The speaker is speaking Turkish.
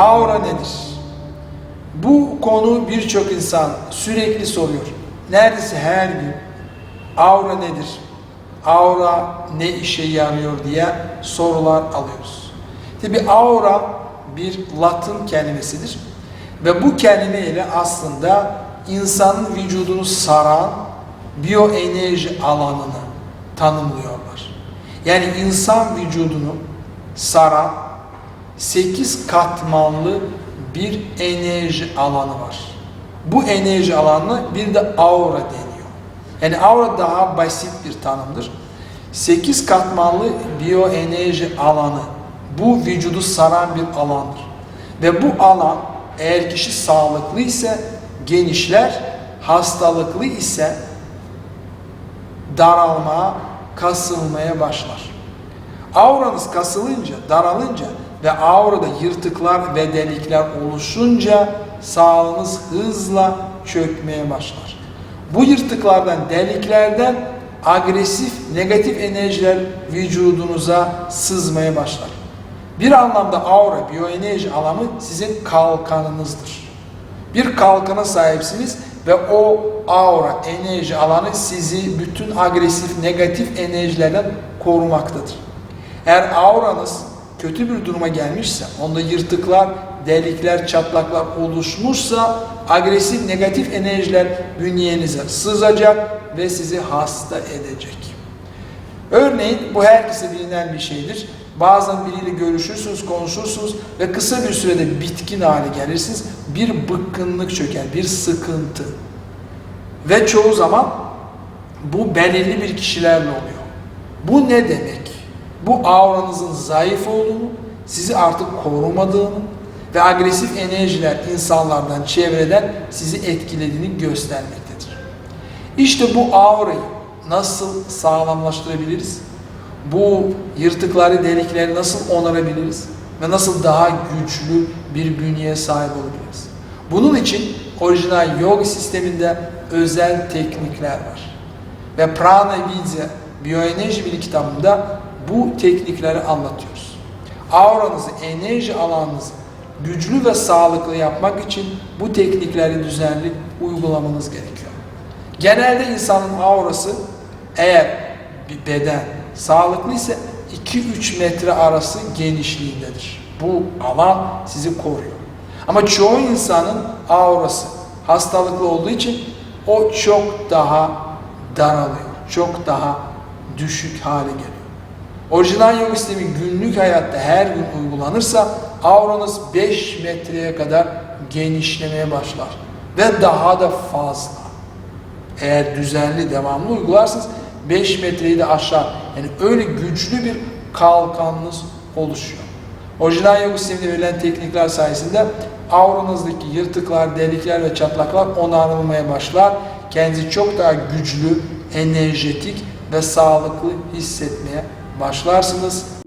Aura nedir? Bu konu birçok insan sürekli soruyor. Neredeyse her gün aura nedir? Aura ne işe yarıyor diye sorular alıyoruz. Tabi aura bir Latin kelimesidir. Ve bu kelime ile aslında insanın vücudunu saran biyoenerji alanını tanımlıyorlar. Yani insan vücudunu saran 8 katmanlı bir enerji alanı var. Bu enerji alanı bir de aura deniyor. Yani aura daha basit bir tanımdır. 8 katmanlı biyoenerji alanı bu vücudu saran bir alandır. Ve bu alan eğer kişi sağlıklı ise genişler, hastalıklı ise daralmaya, kasılmaya başlar. Auranız kasılınca, daralınca ve aurada yırtıklar ve delikler oluşunca sağlığınız hızla çökmeye başlar. Bu yırtıklardan, deliklerden agresif, negatif enerjiler vücudunuza sızmaya başlar. Bir anlamda aura, biyoenerji alanı sizin kalkanınızdır. Bir kalkana sahipsiniz ve o aura, enerji alanı sizi bütün agresif, negatif enerjilerden korumaktadır. Eğer auranız kötü bir duruma gelmişse, onda yırtıklar, delikler, çatlaklar oluşmuşsa agresif, negatif enerjiler bünyenize sızacak ve sizi hasta edecek. Örneğin bu herkese bilinen bir şeydir. Bazen biriyle görüşürsünüz, konuşursunuz ve kısa bir sürede bitkin hale gelirsiniz. Bir bıkkınlık çöker, bir sıkıntı. Ve çoğu zaman bu belirli bir kişilerle oluyor. Bu ne demek? Bu auranızın zayıf olduğunu, sizi artık korumadığını ve agresif enerjiler insanlardan, çevreden sizi etkilediğini göstermektedir. İşte bu aurayı nasıl sağlamlaştırabiliriz? Bu yırtıkları, delikleri nasıl onarabiliriz? Ve nasıl daha güçlü bir bünyeye sahip olabiliriz? Bunun için orijinal yoga sisteminde özel teknikler var. Ve Prana Vidya Biyoenerji Bili kitabında bu teknikleri anlatıyoruz. Auranızı, enerji alanınızı güçlü ve sağlıklı yapmak için bu teknikleri düzenli uygulamanız gerekiyor. Genelde insanın aurası eğer bir beden sağlıklı ise 2-3 metre arası genişliğindedir. Bu alan sizi koruyor. Ama çoğu insanın aurası hastalıklı olduğu için o çok daha daralıyor. Çok daha düşük hale geliyor. Orijinal yoga sistemi günlük hayatta her gün uygulanırsa auranız 5 metreye kadar genişlemeye başlar. Ve daha da fazla. Eğer düzenli, devamlı uygularsanız 5 metreyi de aşağı. Yani öyle güçlü bir kalkanınız oluşuyor. Orijinal yoga sisteminde verilen teknikler sayesinde auranızdaki yırtıklar, delikler ve çatlaklar onarılmaya başlar. Kendinizi çok daha güçlü, enerjetik ve sağlıklı hissetmeye başlarsınız.